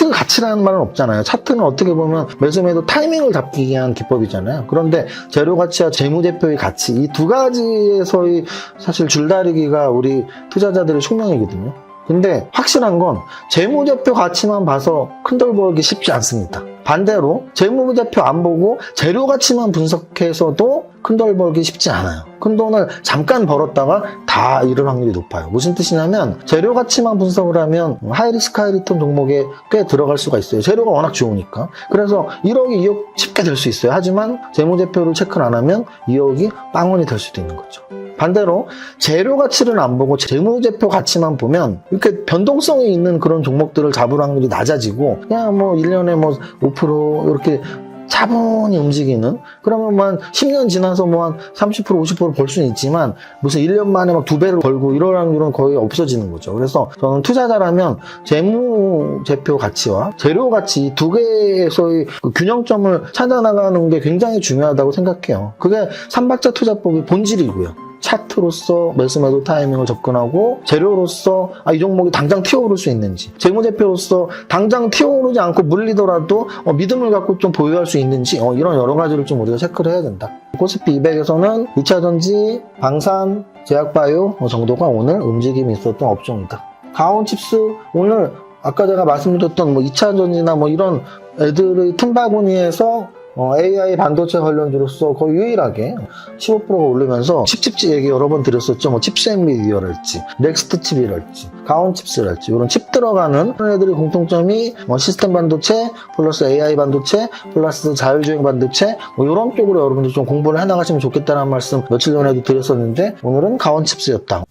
차트 가치라는 말은 없잖아요. 차트는 어떻게 보면 매수매도 타이밍을 잡기 위한 기법이잖아요. 그런데 재료 가치와 재무제표의 가치 이 두 가지에서의 사실 줄다리기가 우리 투자자들의 숙명이거든요. 근데 확실한 건 재무제표 가치만 봐서 큰돈 벌기 쉽지 않습니다. 반대로 재무제표 안 보고 재료 가치만 분석해서도 큰 돈 벌기 쉽지 않아요. 큰 돈을 잠깐 벌었다가 다 잃을 확률이 높아요. 무슨 뜻이냐면 재료 가치만 분석을 하면 하이리스크 하이리턴 종목에 꽤 들어갈 수가 있어요. 재료가 워낙 좋으니까. 그래서 1억이 2억 쉽게 될 수 있어요. 하지만 재무제표를 체크를 안 하면 2억이 빵원이 될 수도 있는 거죠. 반대로 재료 가치를 안 보고 재무제표 가치만 보면 이렇게 변동성이 있는 그런 종목들을 잡을 확률이 낮아지고 그냥 뭐 1년에 뭐 5% 이렇게 차분히 움직이는 그러면 뭐한 10년 지나서 뭐 한 30% 50%벌 수는 있지만 무슨 1년 만에 막 두 배를 벌고 이럴 확률은 거의 없어지는 거죠. 그래서 저는 투자자라면 재무 제표 가치와 재료 가치 이두 개에서의 그 균형점을 찾아 나가는 게 굉장히 중요하다고 생각해요. 그게 삼박자 투자법의 본질이고요. 차트로서 매수매도 타이밍을 접근하고 재료로서 아, 이 종목이 당장 튀어오를 수 있는지 재무제표로서 당장 튀어오르지 않고 물리더라도 어, 믿음을 갖고 좀 보유할 수 있는지 어, 이런 여러 가지를 좀 우리가 체크를 해야 된다. 코스피 200에서는 2차전지, 방산, 제약바이오 뭐 정도가 오늘 움직임이 있었던 업종이다. 가온칩스 오늘 아까 제가 말씀드렸던 뭐 2차전지나 뭐 이런 애들의 틈바구니에서 어, AI 반도체 관련주로서 거의 유일하게 15%가 오르면서 칩칩집 얘기 여러 번 드렸었죠. 뭐 칩스 엔비디어랄지, 넥스트 칩이랄지, 가온 칩스랄지 이런 칩 들어가는 애들의 공통점이 뭐 시스템 반도체 플러스 AI 반도체 플러스 자율주행 반도체 뭐 이런 쪽으로 여러분들 좀 공부를 해나가시면 좋겠다는 말씀 며칠 전에도 드렸었는데 오늘은 가온 칩스였다.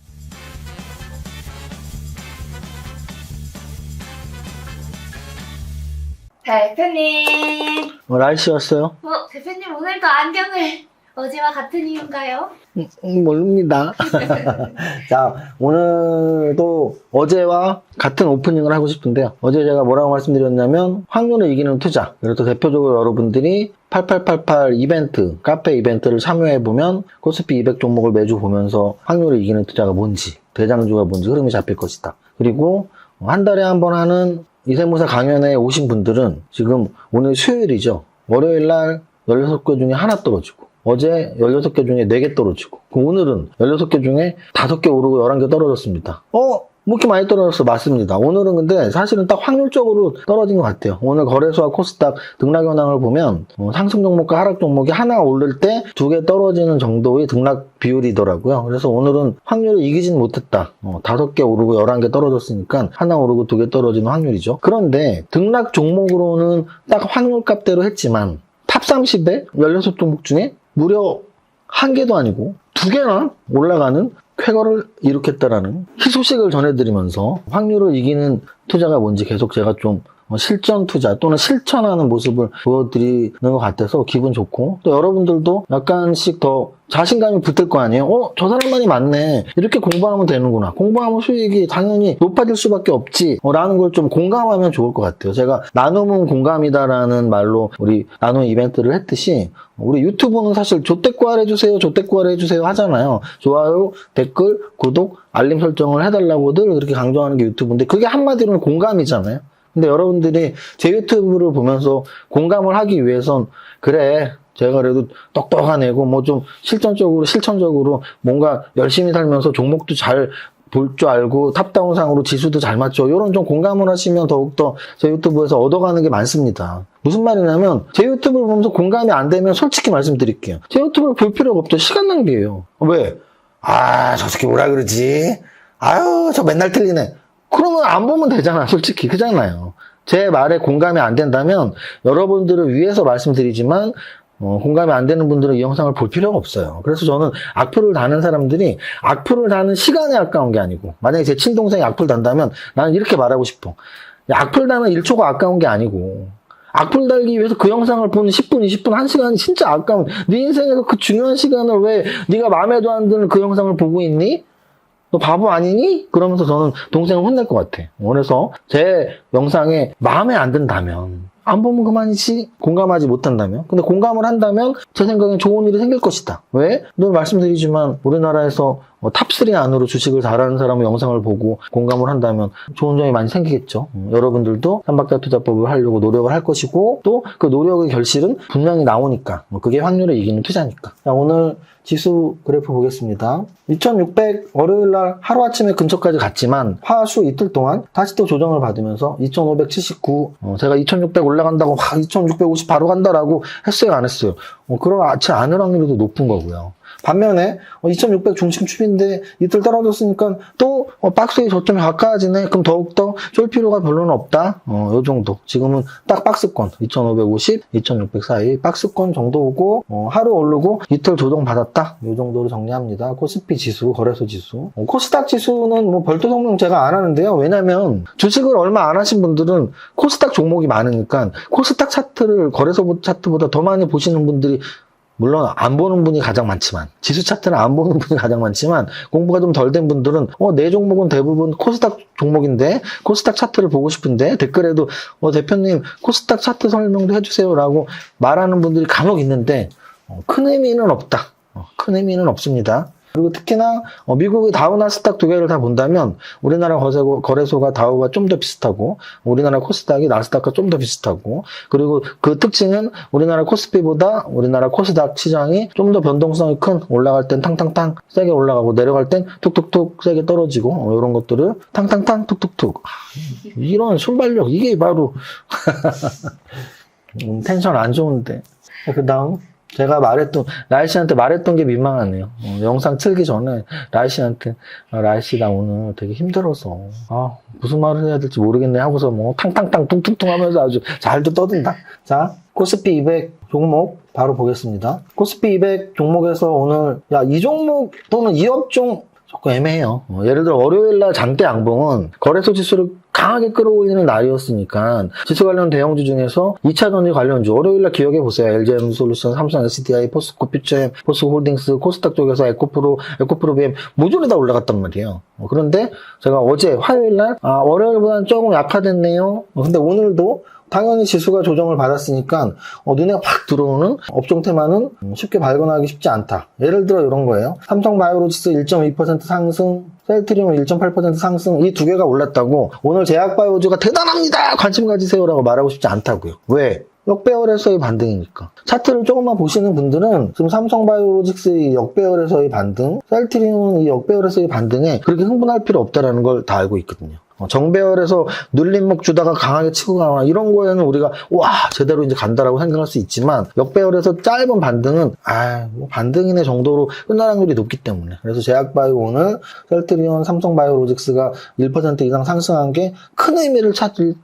대표님. 어, 날씨였어요? 어, 대표님 오늘도 안경을 어제와 같은 이유인가요? 음, 모릅니다. 자, 오늘도 어제와 같은 오프닝을 하고 싶은데요. 어제 제가 뭐라고 말씀드렸냐면, 확률을 이기는 투자. 그래서 대표적으로 여러분들이 8888 이벤트, 카페 이벤트를 참여해보면, 코스피 200 종목을 매주 보면서 확률을 이기는 투자가 뭔지, 대장주가 뭔지 흐름이 잡힐 것이다. 그리고 한 달에 한 번 하는 이세무사 강연에 오신 분들은 지금 오늘 수요일이죠. 월요일 날 16개 중에 하나 떨어지고, 어제 16개 중에 4개 떨어지고, 오늘은 16개 중에 5개 오르고 11개 떨어졌습니다. 어? 뭐 이렇게 많이 떨어졌어? 맞습니다. 오늘은 근데 사실은 딱 확률적으로 떨어진 것 같아요. 오늘 거래소와 코스닥 등락 현황을 보면 어, 상승 종목과 하락 종목이 하나 오를 때 두 개 떨어지는 정도의 등락 비율이더라고요. 그래서 오늘은 확률을 이기진 못했다. 어, 다섯 개 오르고 11개 떨어졌으니까 하나 오르고 두 개 떨어지는 확률이죠. 그런데 등락 종목으로는 딱 확률 값대로 했지만 탑 30에 16종목 중에 무려 한 개도 아니고 두 개나 올라가는 쾌거를 일으켰다라는 희소식을 전해드리면서 확률을 이기는 투자가 뭔지 계속 제가 좀 어, 실전 투자 또는 실천하는 모습을 보여드리는 것 같아서 기분 좋고 또 여러분들도 약간씩 더 자신감이 붙을 거 아니에요? 어? 저 사람만이 맞네. 이렇게 공부하면 되는구나. 공부하면 수익이 당연히 높아질 수밖에 없지. 어, 라는 걸 좀 공감하면 좋을 것 같아요. 제가 나눔은 공감이다라는 말로 우리 나눔 이벤트를 했듯이 우리 유튜브는 사실 조태꾸알 해주세요, 조태꾸알 해주세요 하잖아요. 좋아요, 댓글, 구독, 알림 설정을 해달라고 늘 그렇게 강조하는 게 유튜브인데 그게 한마디로는 공감이잖아요. 근데 여러분들이 제 유튜브를 보면서 공감을 하기 위해선 그래 제가 그래도 똑똑한 애고 뭐 좀 실전적으로 실천적으로 뭔가 열심히 살면서 종목도 잘 볼 줄 알고 탑다운상으로 지수도 잘 맞죠. 이런 좀 공감을 하시면 더욱더 제 유튜브에서 얻어가는 게 많습니다. 무슨 말이냐면 제 유튜브를 보면서 공감이 안 되면 솔직히 말씀드릴게요. 제 유튜브를 볼 필요가 없죠. 시간 낭비예요. 왜? 아, 저 새끼 뭐라 그러지? 아유, 저 맨날 틀리네. 그러면 안 보면 되잖아. 솔직히. 그잖아요. 제 말에 공감이 안 된다면 여러분들을 위해서 말씀드리지만 어, 공감이 안 되는 분들은 이 영상을 볼 필요가 없어요. 그래서 저는 악플을 다는 사람들이 악플을 다는 시간이 아까운 게 아니고 만약에 제 친동생이 악플 단다면 나는 이렇게 말하고 싶어. 야, 악플 다는 1초가 아까운 게 아니고 악플 달기 위해서 그 영상을 보는 10분, 20분, 1시간이 진짜 아까운 네 인생에서 그 중요한 시간을 왜 네가 마음에도 안 드는 그 영상을 보고 있니? 너 바보 아니니? 그러면서 저는 동생을 혼낼 것 같아. 그래서 제 영상에 마음에 안 든다면 안 보면 그만이지 공감하지 못한다면 근데 공감을 한다면 제 생각엔 좋은 일이 생길 것이다 왜? 늘 말씀드리지만 우리나라에서 어, 탑3 안으로 주식을 잘하는 사람의 영상을 보고 공감을 한다면 좋은 점이 많이 생기겠죠. 음, 여러분들도 삼박자 투자법을 하려고 노력을 할 것이고 또 그 노력의 결실은 분명히 나오니까 뭐 그게 확률에 이기는 투자니까. 자, 오늘 지수 그래프 보겠습니다. 2600 월요일 날 하루아침에 근처까지 갔지만 화수 이틀 동안 다시 또 조정을 받으면서 2579 어, 제가 2600 올라간다고 와, 2650 바로 간다라고 했어요 안 했어요? 어, 그렇지 않을 확률이 더 높은 거고요. 반면에 2600 중심 추인데 이틀 떨어졌으니까 또 어, 박스의 저점이 가까워지네. 그럼 더욱더 쫄 필요가 별로는 없다. 어, 요 정도. 지금은 딱 박스권 2550, 2600 사이 박스권 정도고 어, 하루 오르고 이틀 조정 받았다. 요 정도로 정리합니다. 코스피 지수, 거래소 지수. 어, 코스닥 지수는 뭐 별도 성명 제가 안 하는데요. 왜냐면 주식을 얼마 안 하신 분들은 코스닥 종목이 많으니까 코스닥 차트를 거래소 차트보다 더 많이 보시는 분들이 물론 안 보는 분이 가장 많지만 지수 차트는 안 보는 분이 가장 많지만 공부가 좀 덜 된 분들은 어 내 종목은 대부분 코스닥 종목인데 코스닥 차트를 보고 싶은데 댓글에도 어 대표님 코스닥 차트 설명도 해주세요라고 말하는 분들이 간혹 있는데 어, 큰 의미는 없다. 어, 큰 의미는 없습니다. 그리고 특히나 어, 미국의 다우나스닥 두 개를 다 본다면 우리나라 거래소, 거래소가 다우가 좀더 비슷하고 우리나라 코스닥이 나스닥과 좀 더 비슷하고 그리고 그 특징은 우리나라 코스피보다 우리나라 코스닥 시장이 좀 더 변동성이 큰 올라갈 땐 탕탕탕 세게 올라가고 내려갈 땐 툭툭툭 세게 떨어지고 어, 이런 것들을 탕탕탕 툭툭툭. 아, 이런 순발력 이게 바로 음, 텐션 안 좋은데. 그 다음 제가 말했던 라이 씨한테 말했던 게 민망하네요. 어, 영상 틀기 전에 라이 씨한테 아, 라이 씨 나 오늘 되게 힘들어서 아 무슨 말을 해야 될지 모르겠네 하고서 뭐 탕탕탕 퉁퉁퉁 하면서 아주 잘도 떠든다. 자 코스피 200 종목 바로 보겠습니다. 코스피 200 종목에서 오늘 야 이 종목 또는 이 업종 조금 애매해요. 어, 예를 들어 월요일날 장대 양봉은 거래소 지수를 강하게 끌어올리는 날이었으니까 지수 관련 대형주 중에서 2차 전지 관련주 월요일날 기억해 보세요. LGM 솔루션, 삼성 SDI, 포스코 퓨처엠, 포스코 홀딩스, 코스닥 쪽에서 에코프로, 에코프로비엠 모조리 다 올라갔단 말이에요. 어, 그런데 제가 어제 화요일날 아, 월요일보다는 조금 약화됐네요. 어, 근데 오늘도 당연히 지수가 조정을 받았으니까 어, 눈에 확 들어오는 업종 테마는 음, 쉽게 발견하기 쉽지 않다. 예를 들어 이런 거예요. 삼성 바이오로지스 1.2% 상승, 셀트리움 1.8% 상승 이 두 개가 올랐다고 오늘 제약바이오주가 대단합니다. 관심 가지세요라고 말하고 싶지 않다고요. 왜? 역배열에서의 반등이니까. 차트를 조금만 보시는 분들은 지금 삼성바이오로직스의 역배열에서의 반등, 셀트리움은 이 역배열에서의 반등에 그렇게 흥분할 필요 없다라는 걸 다 알고 있거든요. 어, 정배열에서 눌림목 주다가 강하게 치고 가거나 이런 거에는 우리가 와 제대로 이제 간다라고 생각할 수 있지만 역배열에서 짧은 반등은 아뭐 반등이네 정도로 끝날 확률이 높기 때문에. 그래서 제약바이오 오늘 셀트리온 삼성바이오로직스가 1% 이상 상승한 게 큰 의미를 찾을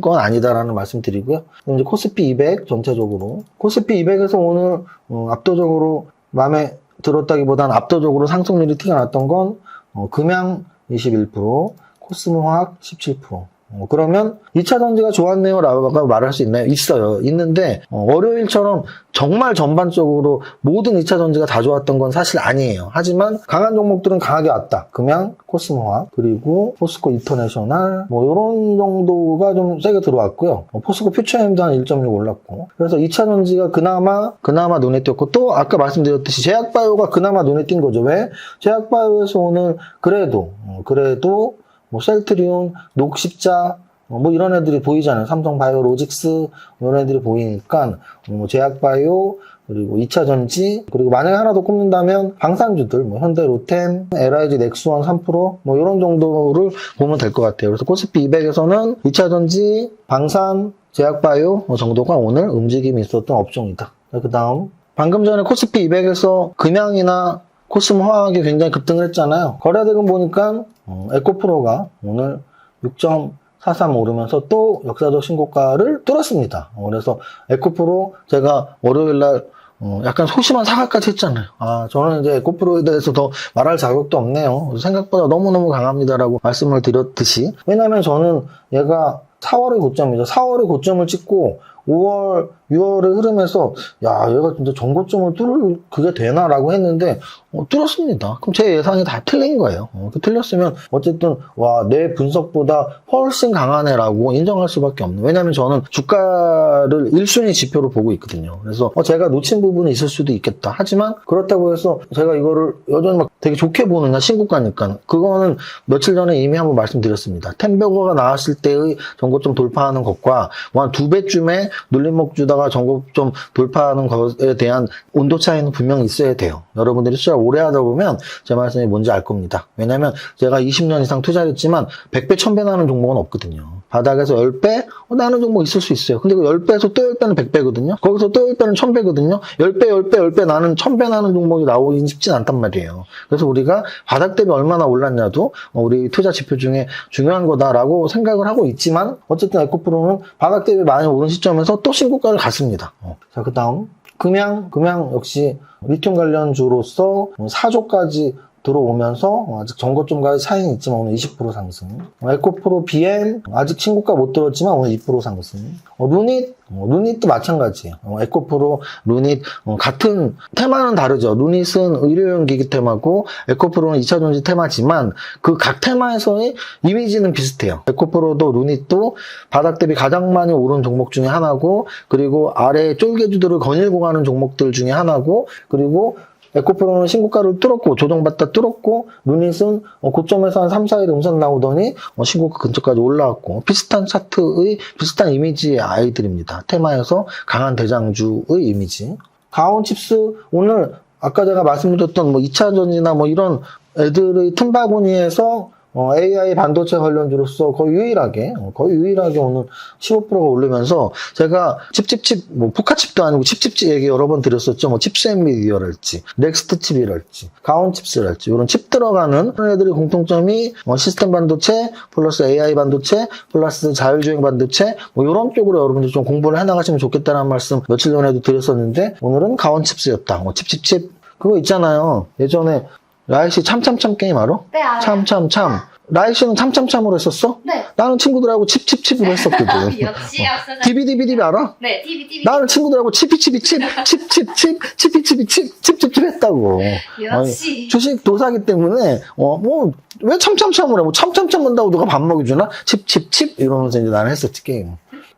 건 아니다라는 말씀 드리고요. 이제 코스피 200 전체적으로. 코스피 200에서 오늘 어, 압도적으로 마음에 들었다기보다는 압도적으로 상승률이 티가 났던 건 어, 금양 21%, 코스모화학 17%. 어, 그러면 2차 전지가 좋았네요 라고 말할 수 있나요? 있어요. 있는데 어, 월요일처럼 정말 전반적으로 모든 2차 전지가 다 좋았던 건 사실 아니에요. 하지만 강한 종목들은 강하게 왔다. 금양, 코스모화학, 그리고 포스코 인터내셔널 뭐 이런 정도가 좀 세게 들어왔고요. 어, 포스코 퓨처엠도 한 1.6 올랐고 그래서 2차 전지가 그나마 그나마 눈에 띄었고 또 아까 말씀드렸듯이 제약바이오가 그나마 눈에 틴 거죠. 왜? 제약바이오에서 오늘 그래도 어, 그래도 뭐 셀트리온, 녹십자 어, 뭐 이런 애들이 보이잖아요. 삼성 바이오로직스 이런 애들이 보이니까 뭐 제약바이오 그리고 2차 전지 그리고 만약에 하나 더 꼽는다면 방산주들 뭐 현대로템, LIG 넥스원 3%뭐 이런 정도를 보면 될 것 같아요. 그래서 코스피 200에서는 2차 전지, 방산, 제약바이오 정도가 오늘 움직임이 있었던 업종이다. 그 다음 방금 전에 코스피 200에서 금양이나 코스모 화학이 굉장히 급등을 했잖아요. 거래대금 보니까 어, 에코프로가 오늘 6.43 오르면서 또 역사적 신고가를 뚫었습니다. 어, 그래서 에코프로 제가 월요일날 어, 약간 소심한 사과까지 했잖아요. 아, 저는 이제 에코프로에 대해서 더 말할 자격도 없네요. 생각보다 너무너무 강합니다라고 말씀을 드렸듯이. 왜냐면 저는 얘가 4월의 고점이죠. 4월의 고점을 찍고 5월 6월의 흐름에서 야 얘가 진짜 전고점을 뚫을 그게 되나라고 했는데 어, 뚫었습니다. 그럼 제 예상이 다 틀린 거예요. 어, 그 틀렸으면 어쨌든 와 내 분석보다 훨씬 강하네라고 인정할 수밖에 없는. 왜냐하면 저는 주가를 1순위 지표로 보고 있거든요. 그래서 어, 제가 놓친 부분이 있을 수도 있겠다. 하지만 그렇다고 해서 제가 이거를 여전히 막 되게 좋게 보느냐 신고가니까 그거는 며칠 전에 이미 한번 말씀드렸습니다. 템베거가 나왔을 때의 전고점 돌파하는 것과 뭐한두 배쯤에 눌림목 주다 가 전고점 돌파하는 것에 대한 온도 차이는 분명히 있어야 돼요. 여러분들이 투자 오래 하다 보면 제 말씀이 뭔지 알 겁니다. 왜냐면 제가 20년 이상 투자를 했지만 100배, 1000배 나는 종목은 없거든요. 바닥에서 10배 어, 나는 종목 있을 수 있어요. 근데 그 10배에서 또 10배는 100배거든요. 거기서 또 10배는 1000배거든요. 10배, 10배, 10배 나는 1000배 나는 종목이 나오긴 쉽진 않단 말이에요. 그래서 우리가 바닥 대비 얼마나 올랐냐도 어, 우리 투자 지표 중에 중요한 거다라고 생각을 하고 있지만 어쨌든 에코프로는 바닥 대비 많이 오른 시점에서 또 신고가를 갔습니다. 어. 자, 그 다음 금양, 금양 역시 리튬 관련주로서 4조까지 들어오면서 어, 아직 전고점과의 차이는 있지만 오늘 20% 상승. 어, 에코프로 BM 아직 신고가 못 들었지만 오늘 2% 상승. 어, 루닛 어, 루닛도 마찬가지예요. 어, 에코프로 루닛 어, 같은 테마는 다르죠. 루닛은 의료용 기기 테마고 에코프로는 2차 전지 테마지만 그 각 테마에서의 이미지는 비슷해요. 에코프로도 루닛도 바닥 대비 가장 많이 오른 종목 중에 하나고 그리고 아래 쫄개주들을 거닐고 가는 종목들 중에 하나고 그리고 에코프로는 신고가를 뚫었고 조정받다 뚫었고 루닛은 어, 고점에서 한 3, 4일 음선 나오더니 어, 신고가 근처까지 올라왔고 비슷한 차트의 비슷한 이미지의 아이들입니다. 테마에서 강한 대장주의 이미지. 가온칩스 오늘 아까 제가 말씀드렸던 뭐 2차 전지나 뭐 이런 애들의 틈바구니에서 어, AI 반도체 관련주로서 거의 유일하게, 어, 거의 유일하게 오늘 15%가 오르면서 제가 칩칩칩, 뭐 포카칩도 아니고 칩칩칩 얘기 여러 번 드렸었죠. 뭐 칩스 엔비디어랄지, 넥스트 칩이랄지, 가온 칩스랄지, 이런 칩 들어가는 그런 애들의 공통점이 어, 시스템 반도체, 플러스 AI 반도체, 플러스 자율주행 반도체, 뭐 이런 쪽으로 여러분들 좀 공부를 해나가시면 좋겠다는 말씀 며칠 전에도 드렸었는데, 오늘은 가온 칩스였다. 뭐 칩칩칩. 그거 있잖아요. 예전에 라이 씨 참참참 게임 알아? 네, 알아요. 참참참. 라이 씨는 참참참으로 했었어? 네. 나는 친구들하고 칩칩칩으로 했었거든. 역시 앞서는. 디비디비디비 알아? 네, TV, TV. 나는 친구들하고 치피치피 칩, 칩칩칩, 치피치피 칩, 칩칩칩 했다고. 역시. 아니, 주식 도사기 때문에, 어, 뭐, 왜 참참참을 해? 뭐 참참참 한다고 누가 밥 먹여주나? 칩칩칩? 이러면서 이제 나는 했었지, 게임.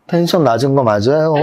텐션 낮은 거 맞아요.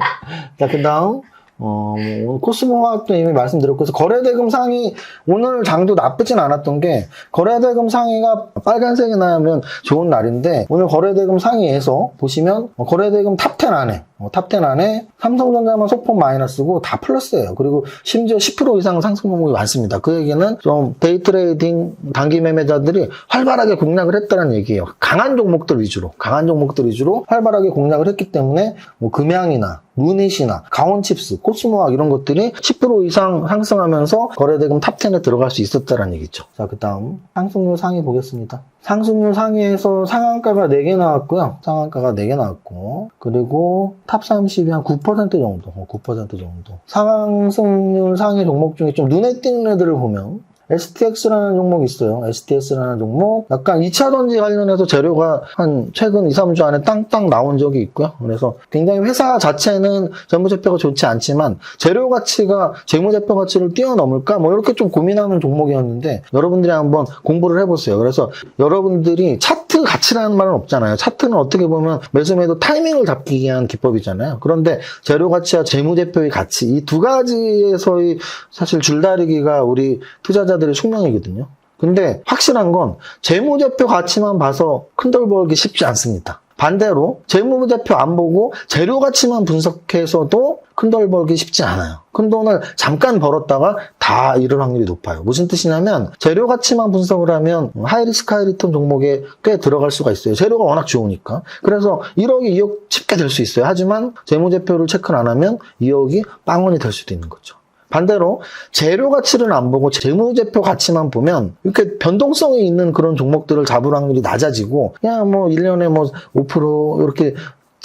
자, 그 다음. 어, 뭐, 코스모 화학도 이미 말씀드렸고, 그래서 거래대금 상위, 오늘 장도 나쁘진 않았던 게, 거래대금 상위가 빨간색이 나면 좋은 날인데, 오늘 거래대금 상위에서 보시면, 어, 거래대금 탑10 안에, 어, 탑10 안에 삼성전자만 소폭 마이너스고 다 플러스예요. 그리고 심지어 10% 이상 상승 종목이 많습니다. 그 얘기는 좀 데이트레이딩 단기 매매자들이 활발하게 공략을 했다는 얘기예요. 강한 종목들 위주로, 강한 종목들 위주로 활발하게 공략을 했기 때문에 뭐 금양이나 루닛이나 강원칩스, 코스모학 이런 것들이 10% 이상 상승하면서 거래대금 탑10에 들어갈 수 있었다는 얘기죠. 자, 그 다음 상승률 상위 보겠습니다. 상승률 상위에서 상한가가 4개 나왔고요. 상한가가 4개 나왔고 그리고 탑 30이 한 9% 정도, 어, 9% 정도. 상승률 상위 종목 중에 좀 눈에 띄는 애들을 보면 STX라는 종목이 있어요. STS라는 종목. 약간 2차 전지 관련해서 재료가 한 최근 2, 3주 안에 땅땅 나온 적이 있고요. 그래서 굉장히 회사 자체는 재무제표가 좋지 않지만 재료 가치가 재무제표 가치를 뛰어넘을까? 뭐 이렇게 좀 고민하는 종목이었는데 여러분들이 한번 공부를 해보세요. 그래서 여러분들이 차트 가치라는 말은 없잖아요. 차트는 어떻게 보면 매수매도 타이밍을 잡기 위한 기법이잖아요. 그런데 재료 가치와 재무제표의 가치 이 두 가지에서의 사실 줄다리기가 우리 투자자 들의 숙명이거든요. 근데 확실한 건 재무제표 가치만 봐서 큰돌 벌기 쉽지 않습니다. 반대로 재무제표 안 보고 재료 가치만 분석해서도 큰 돈 벌기 쉽지 않아요. 큰 돈을 잠깐 벌었다가 다 잃을 확률이 높아요. 무슨 뜻이냐면 재료 가치만 분석을 하면 하이리스크 하이리턴 종목에 꽤 들어갈 수가 있어요. 재료가 워낙 좋으니까. 그래서 1억이 2억 쉽게 될 수 있어요. 하지만 재무제표를 체크를 안 하면 2억이 빵원이 될 수도 있는 거죠. 반대로 재료 가치를 안 보고 재무제표 가치만 보면 이렇게 변동성이 있는 그런 종목들을 잡을 확률이 낮아지고 그냥 뭐 1년에 뭐 5% 이렇게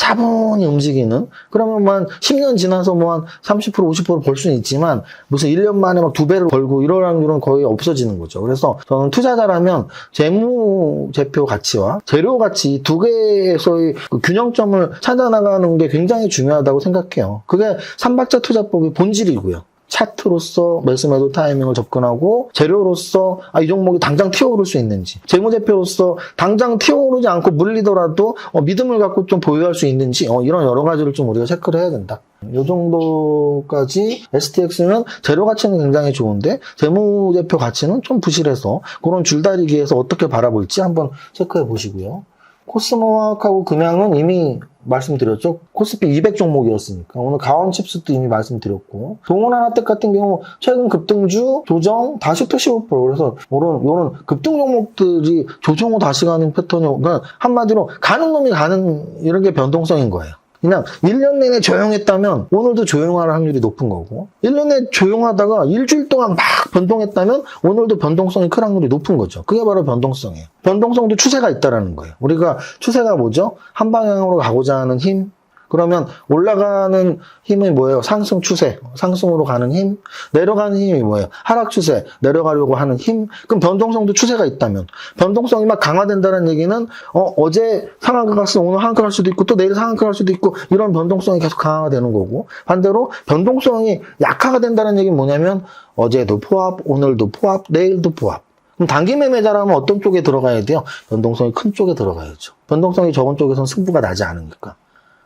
차분히 움직이는 그러면 뭐한 10년 지나서 뭐 한 30% 50%벌 수는 있지만 무슨 1년 만에 막 두 배를 벌고 이럴 확률은 거의 없어지는 거죠. 그래서 저는 투자자라면 재무제표 가치와 재료 가치 두 개에서의 그 균형점을 찾아나가는 게 굉장히 중요하다고 생각해요. 그게 삼박자 투자법의 본질이고요. 차트로서 매수매도 타이밍을 접근하고 재료로서 아, 이 종목이 당장 튀어오를 수 있는지 재무제표로서 당장 튀어오르지 않고 물리더라도 어, 믿음을 갖고 좀 보유할 수 있는지 어, 이런 여러 가지를 좀 우리가 체크를 해야 된다. 이 정도까지 STX는 재료 가치는 굉장히 좋은데 재무제표 가치는 좀 부실해서 그런 줄다리기에서 어떻게 바라볼지 한번 체크해 보시고요. 코스모학하고 금양은 이미 말씀드렸죠. 코스피 200 종목이었으니까. 오늘 가온 칩스도 이미 말씀드렸고. 동원 하나텍 같은 경우 최근 급등주 조정 다시 또 15%. 그래서 이런, 이런 급등 종목들이 조정 후 다시 가는 패턴이, 그러니까 한마디로 가는 놈이 가는 이런 게 변동성인 거예요. 그냥 1년 내내 조용했다면 오늘도 조용할 확률이 높은 거고 1년 내내 조용하다가 일주일 동안 막 변동했다면 오늘도 변동성이 클 확률이 높은 거죠. 그게 바로 변동성이에요. 변동성도 추세가 있다라는 거예요. 우리가 추세가 뭐죠? 한 방향으로 가고자 하는 힘. 그러면 올라가는 힘이 뭐예요? 상승 추세, 상승으로 가는 힘. 내려가는 힘이 뭐예요? 하락 추세, 내려가려고 하는 힘. 그럼 변동성도 추세가 있다면 변동성이 막 강화된다는 얘기는 어, 어제 상한가 갔으면 오늘 하한가 갈 수도 있고 또 내일 상한가 갈 수도 있고 이런 변동성이 계속 강화가 되는 거고 반대로 변동성이 약화가 된다는 얘기는 뭐냐면 어제도 포합, 오늘도 포합, 내일도 포합. 그럼 단기 매매자라면 어떤 쪽에 들어가야 돼요? 변동성이 큰 쪽에 들어가야죠. 변동성이 적은 쪽에서는 승부가 나지 않으니까.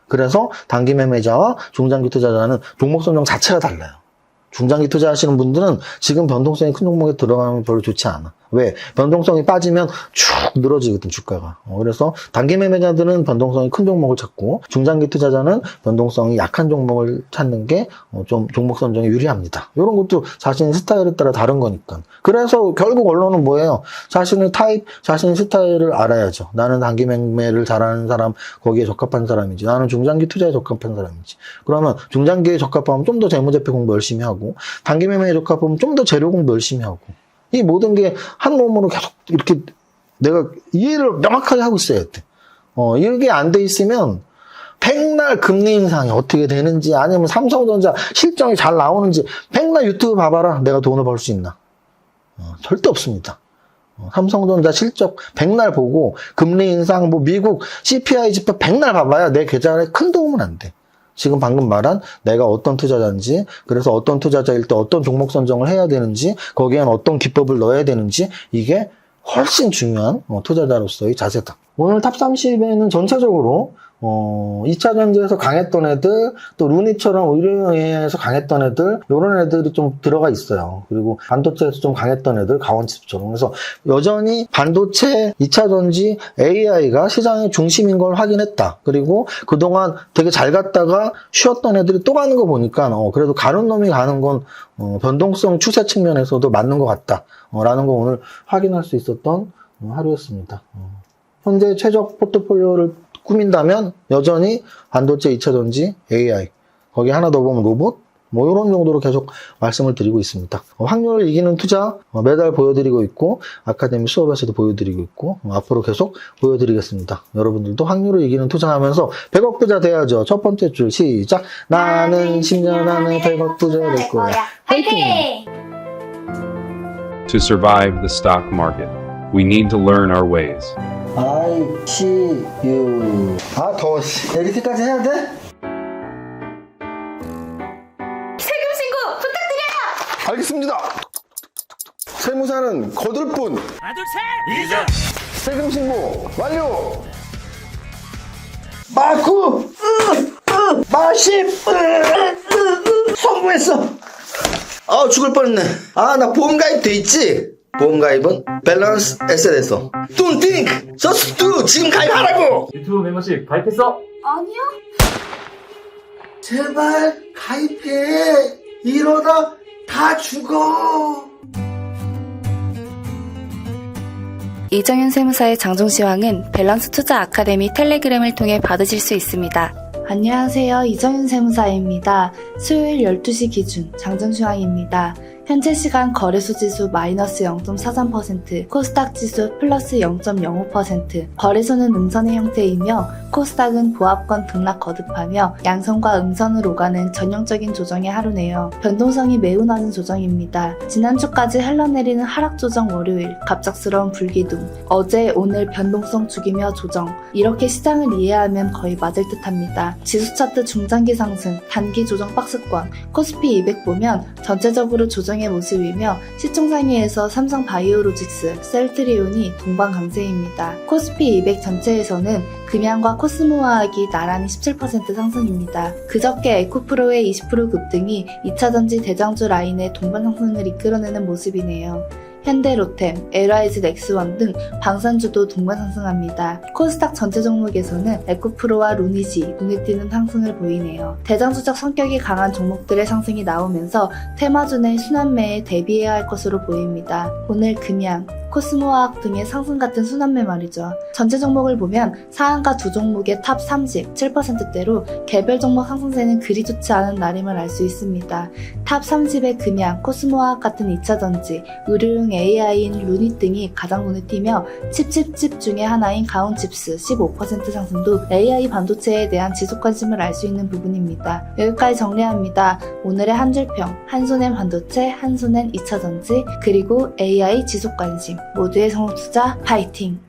그래서 단기 매매자와 중장기 투자자는 종목 선정 자체가 달라요. 중장기 투자하시는 분들은 지금 변동성이 큰 종목에 들어가면 별로 좋지 않아. 왜? 변동성이 빠지면 쭉 늘어지거든, 주가가. 어, 그래서 단기 매매자들은 변동성이 큰 종목을 찾고, 중장기 투자자는 변동성이 약한 종목을 찾는 게 어, 좀 종목 선정에 유리합니다. 이런 것도 자신의 스타일에 따라 다른 거니까. 그래서 결국 언론은 뭐예요? 자신의 타입, 자신의 스타일을 알아야죠. 나는 단기 매매를 잘하는 사람, 거기에 적합한 사람이지. 나는 중장기 투자에 적합한 사람이지. 그러면 중장기에 적합하면 좀 더 재무제표 공부 열심히 하고, 단기 매매에 적합하면 좀 더 재료 공부 열심히 하고. 이 모든 게 한 몸으로 계속 이렇게 내가 이해를 명확하게 하고 있어야 돼. 어, 이게 안 돼 있으면 백날 금리 인상이 어떻게 되는지 아니면 삼성전자 실적이 잘 나오는지 백날 유튜브 봐봐라. 내가 돈을 벌 수 있나? 어, 절대 없습니다. 어, 삼성전자 실적 백날 보고 금리 인상 뭐 미국 CPI 지표 백날 봐봐야 내 계좌에 큰 도움은 안 돼. 지금 방금 말한 내가 어떤 투자자인지, 그래서 어떤 투자자일 때 어떤 종목 선정을 해야 되는지, 거기엔 어떤 기법을 넣어야 되는지, 이게 훨씬 중요한 어, 투자자로서의 자세다. 오늘 탑 30에는 전체적으로 어, 2차 전지에서 강했던 애들, 또 루니처럼 의료영에서 강했던 애들, 요런 애들이 좀 들어가 있어요. 그리고 반도체에서 좀 강했던 애들, 가원칩처럼. 그래서 여전히 반도체, 2차 전지, AI가 시장의 중심인 걸 확인했다. 그리고 그동안 되게 잘 갔다가 쉬었던 애들이 또 가는 거 보니까, 어, 그래도 가는 놈이 가는 건, 어, 변동성 추세 측면에서도 맞는 것 같다. 어, 라는 거 오늘 확인할 수 있었던 어, 하루였습니다. 어. 현재 최적 포트폴리오를 꾸민다면 여전히 반도체 2차 전지, AI 거기 하나 더 보면 로봇 뭐 이런 정도로 계속 말씀을 드리고 있습니다. 어, 확률을 이기는 투자 어, 매달 보여드리고 있고 아카데미 수업에서도 보여드리고 있고 어, 앞으로 계속 보여드리겠습니다. 여러분들도 확률을 이기는 투자하면서 100억 부자 돼야죠. 첫 번째 줄 시작. 나는 10년 안에 100억 부자 될 거야. 화이팅! To survive the stock market, we need to learn our ways. I see you. 아 더워. 씨. 에디트까지 해야 돼? 세금 신고 부탁드려요. 알겠습니다. 세무사는 거들 뿐. 세금 신고 완료. 마쿠. 으, 으, 마십. 으, 으, 으, 성공했어. 아 죽을 뻔했네. 아 나 보험 가입 돼 있지? 보험 가입은 밸런스 에셋에서. Don't think, just do. 지금 가입하라고. 유튜브 멤버십 가입했어? 아니요. 제발 가입해. 이러다 다 죽어. 이정현 세무사의 장종시황은 밸런스 투자 아카데미 텔레그램을 통해 받으실 수 있습니다. 안녕하세요. 이정윤 세무사입니다. 수요일 12시 기준 장정시황입니다. 현재 시간 거래소 지수 마이너스 0.43%, 코스닥 지수 플러스 0.05%, 거래소는 음선의 형태이며 코스닥은 보합권 등락 거듭하며 양선과 음선을 오가는 전형적인 조정의 하루네요. 변동성이 매우 낮은 조정입니다. 지난주까지 흘러내리는 하락 조정 월요일, 갑작스러운 불기둥, 어제 오늘 변동성 죽이며 조정, 이렇게 시장을 이해하면 거의 맞을 듯 합니다. 지수 차트 중장기 상승, 단기 조정 박스권, 코스피 200 보면 전체적으로 조정 의 모습이며 시총 상위에서 삼성 바이오로직스, 셀트리온이 동반 강세입니다. 코스피 200 전체에서는 금양과 코스모화학이 나란히 17% 상승입니다. 그저께 에코프로의 20% 급등이 2차전지 대장주 라인의 동반 상승을 이끌어내는 모습이네요. 현대로템, LIG 넥스원 등 방산주도 동반 상승합니다. 코스닥 전체 종목에서는 에코프로와 루니지 눈에 띄는 상승을 보이네요. 대장주적 성격이 강한 종목들의 상승이 나오면서 테마준의 순환매에 대비해야 할 것으로 보입니다. 오늘 금양, 코스모화학 등의 상승 같은 순환매 말이죠. 전체 종목을 보면 상한가 두 종목의 탑 30, 7%대로 개별 종목 상승세는 그리 좋지 않은 날임을 알 수 있습니다. 탑 30의 금양, 코스모화학 같은 2차전지, 의료용 AI인 루닛 등이 가장 눈에 띄며 칩칩칩 중에 하나인 가온칩스 15% 상승도 AI 반도체에 대한 지속 관심을 알 수 있는 부분입니다. 여기까지 정리합니다. 오늘의 한 줄평, 한 손엔 반도체, 한 손엔 2차전지, 그리고 AI 지속 관심, 모두의 성투자 파이팅!